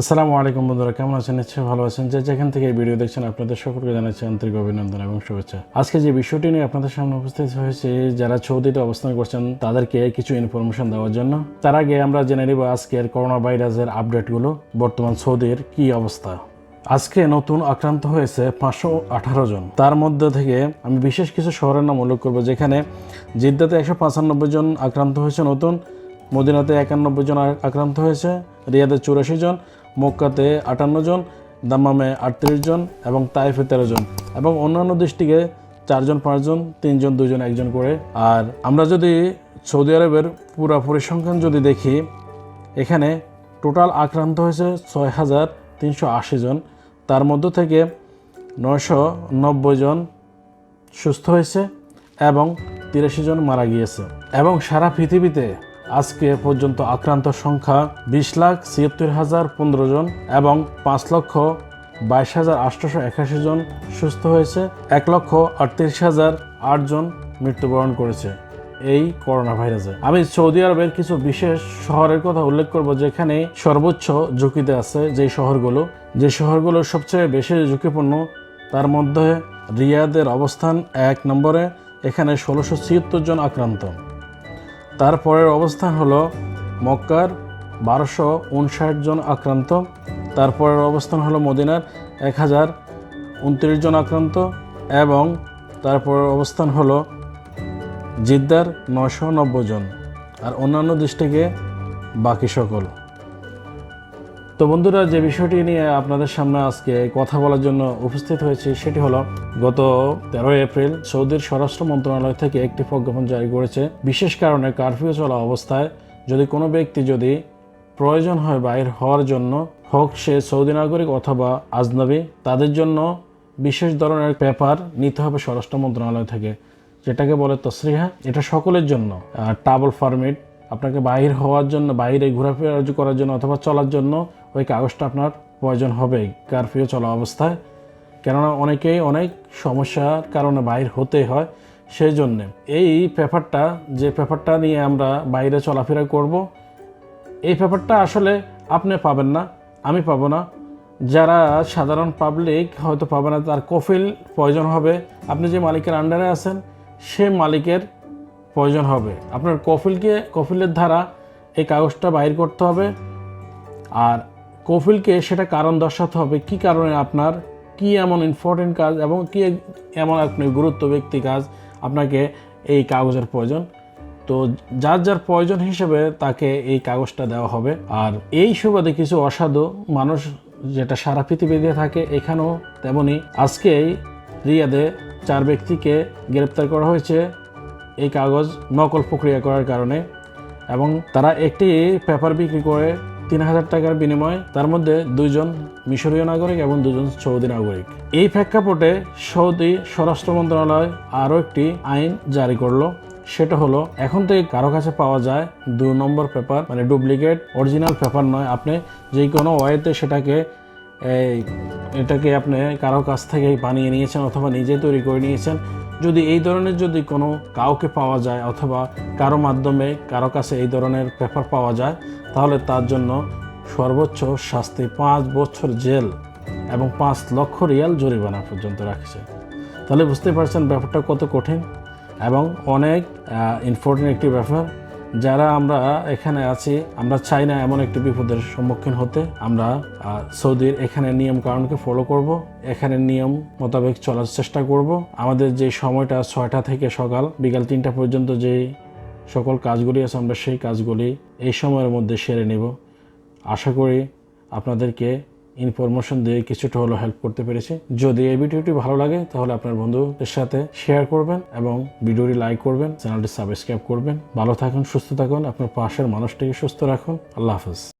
আসসালামু আলাইকুম বন্ধুরা, কেমন আছেন? নিশ্চয়ই ভালো আছেন। যে যেখান থেকে এই ভিডিও দেখছেন, আপনাদের সকলকে জানাচ্ছি আন্তরিক অভিনন্দন এবং শুভেচ্ছা। আজকে যে বিষয়টি নিয়ে আপনাদের সামনে উপস্থিত হয়েছে, যারা সৌদিতে অবস্থান করছেন, তাদেরকে কিছু ইনফরমেশন দেওয়ার জন্য। তার আগে আমরা জেনে নিব আজকের করোনা ভাইরাসের আপডেটগুলো বর্তমান সৌদির কি অবস্থা। আজকে নতুন আক্রান্ত হয়েছে পাঁচশো আঠারো জন। তার মধ্যে থেকে আমি বিশেষ কিছু শহরের নাম উল্লেখ করব, যেখানে জিদ্দাতে একশো পঁচানব্বই জন আক্রান্ত হয়েছে নতুন, মদিনাতে একানব্বই জন আক্রান্ত হয়েছে, রিয়াদে চুরাশি জন মক্কাতে আটান্ন জন, দাম্মামে আটত্রিশ জন এবং তাইফে তেরো জন এবং অন্যান্য ডিস্ট্রিক্টে চারজন পাঁচজন তিনজন দুজন একজন করে। আর আমরা যদি সৌদি আরবের পুরা পরিসংখ্যান যদি দেখি, এখানে টোটাল আক্রান্ত হয়েছে ছয় হাজার তিনশো আশি জন। তার মধ্য থেকে নয়শো নব্বই জন সুস্থ হয়েছে এবং তিরাশি জন মারা গিয়েছে। এবং সারা পৃথিবীতে আজকে পর্যন্ত আক্রান্ত সংখ্যা বিশ লাখ ছিয়াত্তর হাজার পনেরো জন এবং পাঁচ লক্ষ বাইশ হাজার আটশোশো একাশি জন সুস্থ হয়েছে। এক লক্ষ আটত্রিশ হাজার আট জন মৃত্যুবরণ করেছে এই করোনা ভাইরাসে আমি সৌদি আরবের কিছু বিশেষ শহরের কথা উল্লেখ করব যেখানে সর্বোচ্চ ঝুঁকিতে আছে যে শহরগুলো। যে শহরগুলো সবচেয়ে বেশি ঝুঁকিপূর্ণ, তার মধ্যে রিয়াদের অবস্থান এক নম্বরে, এখানে ষোলোশো ছিয়াত্তর জন আক্রান্ত। তারপরের অবস্থান হলো মক্কার বারোশো উনষাট জন আক্রান্ত। তারপরের অবস্থান হলো মদিনার এক হাজার উনত্রিশ জন আক্রান্ত এবং তারপরের অবস্থান হলো জিদ্দার নশো নব্বই জন। আর অন্যান্য দৃষ্টিকে বাকি সকল। তো বন্ধুরা, যে বিষয়টি নিয়ে আপনাদের সামনে আজকে কথা বলার জন্য উপস্থিত হয়েছে সেটি হলো, গত তেরোই এপ্রিল সৌদির স্বরাষ্ট্র মন্ত্রণালয় থেকে একটি প্রজ্ঞাপন জারি করেছে। বিশেষ কারণে কারফিউ চলা অবস্থায় যদি কোনো ব্যক্তি যদি প্রয়োজন হয় বাইর হওয়ার জন্য, হোক সে সৌদি নাগরিক অথবা আজনবী, তাদের জন্য বিশেষ ধরনের পেপার নিতে হবে স্বরাষ্ট্র মন্ত্রণালয় থেকে, যেটাকে বলে তসরিহা। এটা সকলের জন্য। টাবল পারমিট আপনাকে বাহির হওয়ার জন্য, বাইরে ঘোরাফেরা করার জন্য অথবা চলার জন্য ওই কাগজটা আপনার প্রয়োজন হবে কারফিউ চলা অবস্থায়। কেননা অনেকেই অনেক সমস্যার কারণে বাইর হতে হয় সেই জন্যে এই পেপারটা, যে পেপারটা নিয়ে আমরা বাইরে চলাফেরা করব, এই পেপারটা আসলে আপনি পাবেন না, আমি পাবো না। যারা সাধারণ পাবলিক হয়তো পাবে না, তার কফিল প্রয়োজন হবে। আপনি যে মালিকের আন্ডারে আছেন, সে মালিকের প্রয়োজন হবে। আপনার কফিলকে, কফিলের দ্বারা এই কাগজটা বাইর করতে হবে। আর কফিলকে সেটা কারণ দর্শাতে হবে, কি কারণে আপনার, কি এমন ইম্পর্টেন্ট কাজ এবং কি এমন আপনি গুরুত্ব ব্যক্তি কাজ আপনাকে এই কাগজের প্রয়োজন। তো যার যার প্রয়োজন হিসেবে তাকে এই কাগজটা দেওয়া হবে। আর এই সুবাদে কিছু অসাধু মানুষ যেটা সারা পৃথিবীতে থাকে, এখানেও তেমনি আজকেই রিয়াদে চার ব্যক্তিকে গ্রেপ্তার করা হয়েছে এই কাগজ নকল প্রক্রিয়া করার কারণে এবং তারা একটি পেপার বিক্রি করে তিন হাজার টাকার বিনিময়ে তার মধ্যে দুইজন মিশরীয় নাগরিক এবং দুজন সৌদি নাগরিক। এই প্রেক্ষাপটে সৌদি স্বরাষ্ট্র মন্ত্রণালয় আরও একটি আইন জারি করল। সেটা হলো, এখন থেকে কারও কাছে পাওয়া যায় দু নম্বর পেপার মানে ডুপ্লিকেট, অরিজিনাল পেপার নয়। আপনি যে কোনো ওয়েতে সেটাকে, এই, এটাকে আপনি কারও কাছ থেকে বানিয়ে নিয়েছেন অথবা নিজে তৈরি করে নিয়েছেন যদি এই ধরনের যদি কোনো কাউকে পাওয়া যায় অথবা কারও মাধ্যমে কারও কাছে এই ধরনের পেপার পাওয়া যায়, তাহলে তার জন্য সর্বোচ্চ শাস্তি পাঁচ বছর জেল এবং পাঁচ লক্ষ রিয়াল জরিমানা পর্যন্ত রাখছে। তাহলে বুঝতে পারছেন ব্যাপারটা কত কঠিন এবং অনেক ইম্পর্টেন্ট একটি ব্যাপার। যারা আমরা এখানে আছি, আমরা চাই না এমন একটি বিপদের সম্মুখীন হতে। আমরা সৌদির এখানে নিয়ম কারণকে ফলো করব, এখানে নিয়ম মোতাবেক চলার চেষ্টা করব। আমাদের যে সময়টা ছয়টা থেকে সকাল, বিকাল তিনটা পর্যন্ত যে সকল কাজগুলি আছে, আমরা সেই কাজগুলি এই সময়ের মধ্যে সেরে নেব। আশা করি আপনাদেরকে ইনফরমেশন দিয়ে কিছুটা হলো হেল্প করতে পেরেছি। যদি এই ভিডিওটি ভালো লাগে, তাহলে আপনার বন্ধুদের সাথে শেয়ার করবেন এবং ভিডিওটি লাইক করবেন, চ্যানেলটি সাবস্ক্রাইব করবেন। ভালো থাকুন, সুস্থ থাকুন, আপনার পাশের মানুষটিকে সুস্থ রাখুন। আল্লাহ হাফেজ।